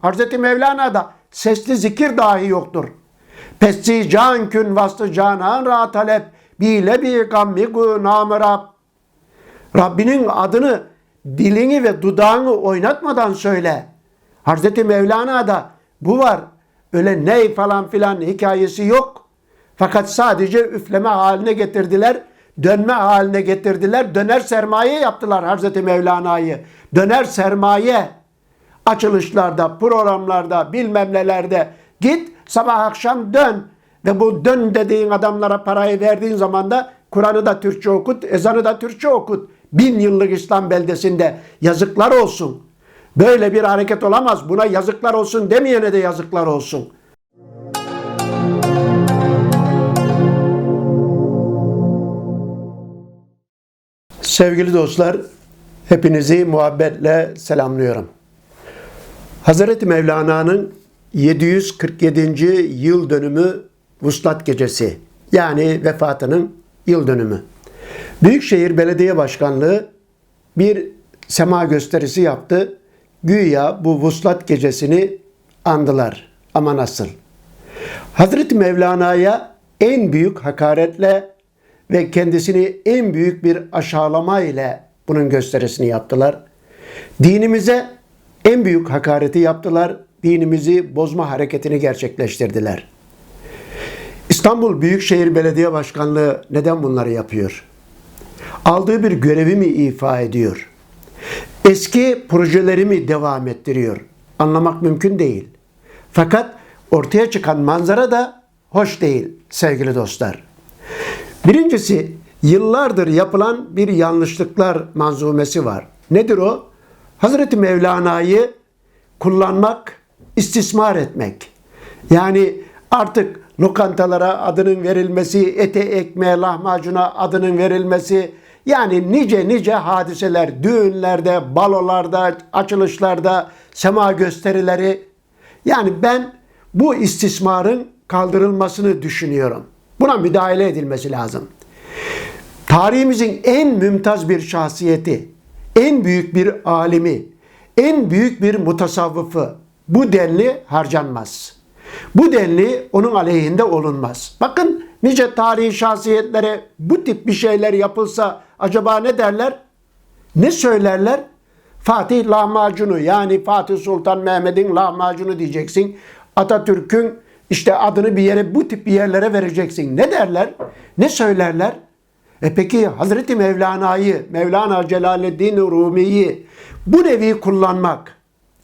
Hazreti Mevlana'da sesli zikir dahi yoktur. Pessi can kün vastı canan ra talep bile bi gammi gu namı Rab. Rabbinin adını dilini ve dudağını oynatmadan söyle. Hazreti Mevlana'da bu var. Öyle ney falan filan hikayesi yok. Fakat sadece üfleme haline getirdiler. Dönme haline getirdiler. Döner sermaye yaptılar Hazreti Mevlana'yı. Döner sermaye açılışlarda, programlarda, bilmem nelerde git sabah akşam dön. Ve bu dön dediğin adamlara parayı verdiğin zaman da Kur'an'ı da Türkçe okut, ezanı da Türkçe okut. Bin yıllık İslam beldesinde yazıklar olsun. Böyle bir hareket olamaz. Buna yazıklar olsun demeyene de yazıklar olsun. Sevgili dostlar, hepinizi muhabbetle selamlıyorum. Hazreti Mevlana'nın 747. yıl dönümü Vuslat Gecesi yani vefatının yıl dönümü. Büyükşehir Belediye Başkanlığı bir sema gösterisi yaptı. Güya bu Vuslat Gecesi'ni andılar. Ama nasıl? Hazreti Mevlana'ya en büyük hakaretle ve kendisini en büyük bir aşağılama ile bunun gösterisini yaptılar. Dinimize en büyük hakareti yaptılar. Dinimizi bozma hareketini gerçekleştirdiler. İstanbul Büyükşehir Belediye Başkanlığı neden bunları yapıyor? Aldığı bir görevi mi ifa ediyor? Eski projeleri mi devam ettiriyor? Anlamak mümkün değil. Fakat ortaya çıkan manzara da hoş değil sevgili dostlar. Birincisi yıllardır yapılan bir yanlışlıklar manzumesi var. Nedir o? Hazreti Mevlana'yı kullanmak, istismar etmek. Yani artık lokantalara adının verilmesi, ete ekmeğe, lahmacuna adının verilmesi, yani nice nice hadiseler, düğünlerde, balolarda, açılışlarda, sema gösterileri. Yani ben bu istismarın kaldırılmasını düşünüyorum. Buna müdahale edilmesi lazım. Tarihimizin en mümtaz bir şahsiyeti, en büyük bir alimi, en büyük bir mutasavvıfı bu denli harcanmaz. Bu denli onun aleyhinde olunmaz. Bakın nice tarihi şahsiyetlere bu tip bir şeyler yapılsa acaba ne derler? Ne söylerler? Fatih lahmacunu yani Fatih Sultan Mehmet'in lahmacunu diyeceksin. Atatürk'ün işte adını bir yere bu tip bir yerlere vereceksin. Ne derler? Ne söylerler? E peki Hazreti Mevlana'yı, Mevlana Celaleddin Rumi'yi bu nevi kullanmak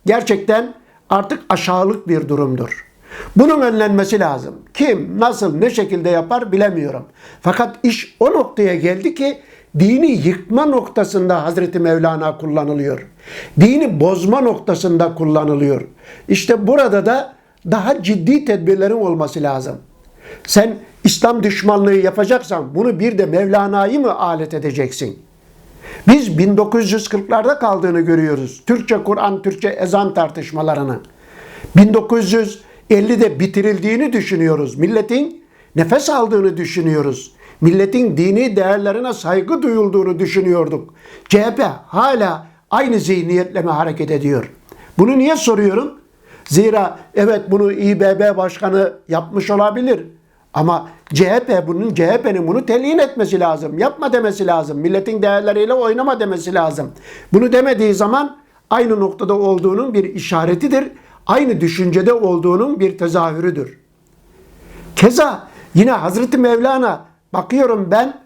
gerçekten artık aşağılık bir durumdur. Bunun önlenmesi lazım. Kim, nasıl, ne şekilde yapar bilemiyorum. Fakat iş o noktaya geldi ki dini yıkma noktasında Hazreti Mevlana kullanılıyor. Dini bozma noktasında kullanılıyor. İşte burada da daha ciddi tedbirlerin olması lazım. Sen İslam düşmanlığı yapacaksan bunu bir de Mevlana'yı mı alet edeceksin? Biz 1940'larda kaldığını görüyoruz. Türkçe Kur'an, Türkçe ezan tartışmalarını. 1950'de bitirildiğini düşünüyoruz. Milletin nefes aldığını düşünüyoruz. Milletin dini değerlerine saygı duyulduğunu düşünüyorduk. CHP hala aynı zihniyetle mi hareket ediyor? Bunu niye soruyorum? Zira evet bunu İBB başkanı yapmış olabilir. Ama CHP bunun CHP'nin bunu telin etmesi lazım. Yapma demesi lazım. Milletin değerleriyle oynama demesi lazım. Bunu demediği zaman aynı noktada olduğunun bir işaretidir. Aynı düşüncede olduğunun bir tezahürüdür. Keza yine Hazreti Mevlana bakıyorum ben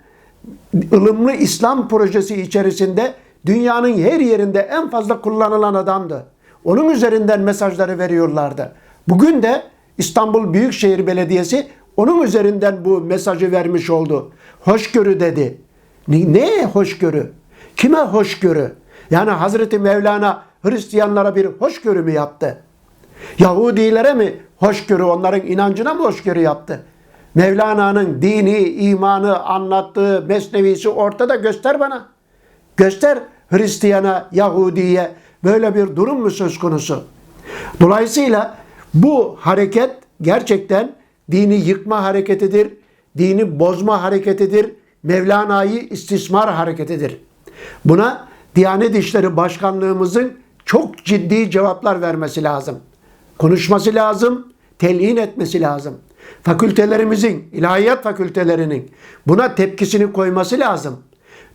ılımlı İslam projesi içerisinde dünyanın her yerinde en fazla kullanılan adamdı. Onun üzerinden mesajları veriyorlardı. Bugün de İstanbul Büyükşehir Belediyesi onun üzerinden bu mesajı vermiş oldu. Hoşgörü dedi. Ne, hoşgörü? Kime hoşgörü? Yani Hazreti Mevlana Hristiyanlara bir hoşgörü mü yaptı? Yahudilere mi hoşgörü, onların inancına mı hoşgörü yaptı? Mevlana'nın dini, imanı anlattığı mesnevisi ortada göster bana. Göster Hristiyana, Yahudiye böyle bir durum mu söz konusu? Dolayısıyla bu hareket gerçekten dini yıkma hareketidir, dini bozma hareketidir, Mevlana'yı istismar hareketidir. Buna Diyanet İşleri Başkanlığımızın çok ciddi cevaplar vermesi lazım. konuşması lazım, telin etmesi lazım. Fakültelerimizin, ilahiyat fakültelerinin buna tepkisini koyması lazım.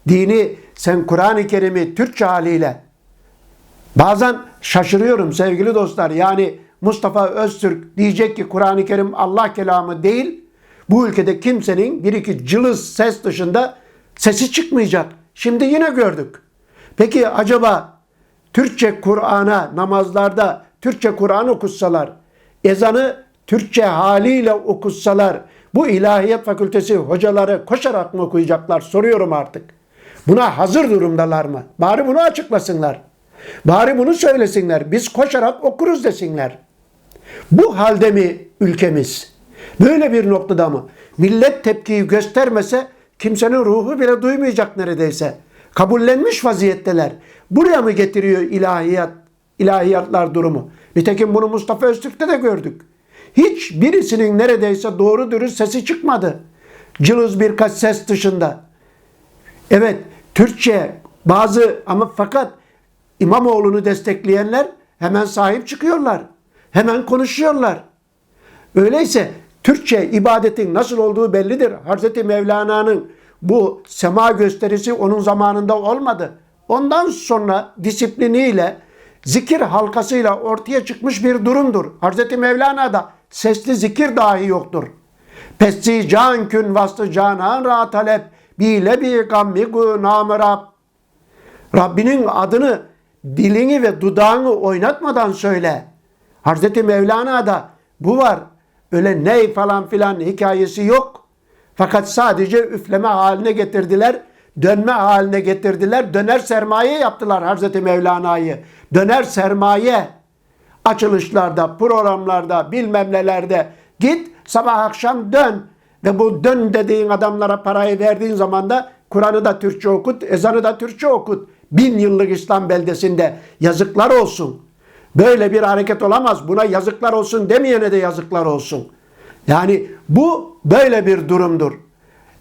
Dini sen Kur'an-ı Kerim'i Türkçe haliyle bazen şaşırıyorum sevgili dostlar. Yani Mustafa Öztürk diyecek ki Kur'an-ı Kerim Allah kelamı değil. Bu ülkede kimsenin bir iki cılız ses dışında sesi çıkmayacak. Şimdi yine gördük. Peki acaba Türkçe Kur'an'a namazlarda Türkçe Kur'an okutsalar, ezanı Türkçe haliyle okutsalar bu ilahiyat fakültesi hocaları koşarak mı okuyacaklar soruyorum artık. Buna hazır durumdalar mı? Bari bunu açıklasınlar. Bari bunu söylesinler. Biz koşarak okuruz desinler. Bu halde mi ülkemiz? Böyle bir noktada mı? Millet tepkiyi göstermese kimsenin ruhu bile duymayacak neredeyse. Kabullenmiş vaziyetteler. Buraya mı getiriyor ilahiyat, ilahiyatlar durumu? Nitekim bunu Mustafa Öztürk'te de gördük. Hiç birisinin neredeyse doğru dürüst sesi çıkmadı. Cılız birkaç ses dışında. Evet, Türkçe bazı ama fakat İmamoğlu'nu destekleyenler hemen sahip çıkıyorlar. Hemen konuşuyorlar. Öyleyse Türkçe ibadetin nasıl olduğu bellidir. Hazreti Mevlana'nın bu sema gösterisi onun zamanında olmadı. Ondan sonra disipliniyle, zikir halkasıyla ortaya çıkmış bir durumdur. Hazreti Mevlana'da sesli zikir dahi yoktur. Pesti can kün vastı canan ra talep bile bi gammi namı Rab. Rabbinin adını dilini ve dudağını oynatmadan söyle. Hazreti Mevlana'da bu var. Öyle ney falan filan hikayesi yok. Fakat sadece üfleme haline getirdiler. Dönme haline getirdiler. Döner sermaye yaptılar Hazreti Mevlana'yı. Döner sermaye açılışlarda, programlarda, bilmem nelerde git sabah akşam dön. Ve bu dön dediğin adamlara parayı verdiğin zaman da Kur'an'ı da Türkçe okut, ezanı da Türkçe okut. Bin yıllık İslam beldesinde yazıklar olsun. Böyle bir hareket olamaz. Buna yazıklar olsun demeyene de yazıklar olsun. Yani bu böyle bir durumdur.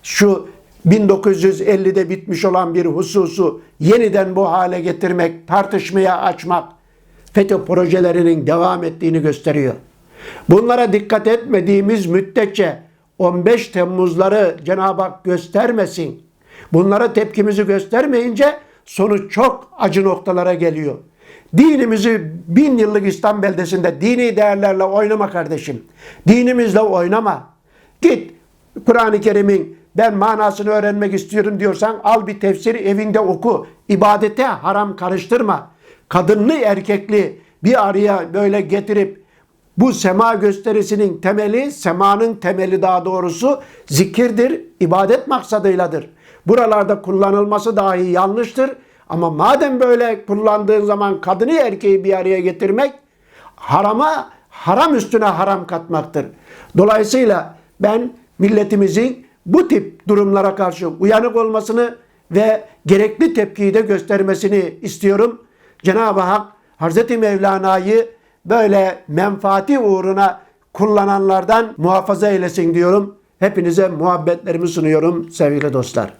Şu 1950'de bitmiş olan bir hususu yeniden bu hale getirmek, tartışmaya açmak FETÖ projelerinin devam ettiğini gösteriyor. Bunlara dikkat etmediğimiz müddetçe 15 Temmuzları Cenab-ı Hak göstermesin. Bunlara tepkimizi göstermeyince sonuç çok acı noktalara geliyor. Dinimizi bin yıllık İslam beldesinde dini değerlerle oynama kardeşim. Dinimizle oynama. Git Kur'an-ı Kerim'in ben manasını öğrenmek istiyorum diyorsan al bir tefsiri evinde oku. İbadete haram karıştırma. Kadınlı erkekli bir araya böyle getirip bu sema gösterisinin temeli, semanın temeli daha doğrusu zikirdir, ibadet maksadıyladır. Buralarda kullanılması dahi yanlıştır. Ama madem böyle kullandığın zaman kadını erkeği bir araya getirmek harama haram üstüne haram katmaktır. Dolayısıyla ben milletimizin bu tip durumlara karşı uyanık olmasını ve gerekli tepkiyi de göstermesini istiyorum. Cenab-ı Hak Hazreti Mevlana'yı böyle menfaati uğruna kullananlardan muhafaza eylesin diyorum. Hepinize muhabbetlerimi sunuyorum sevgili dostlar.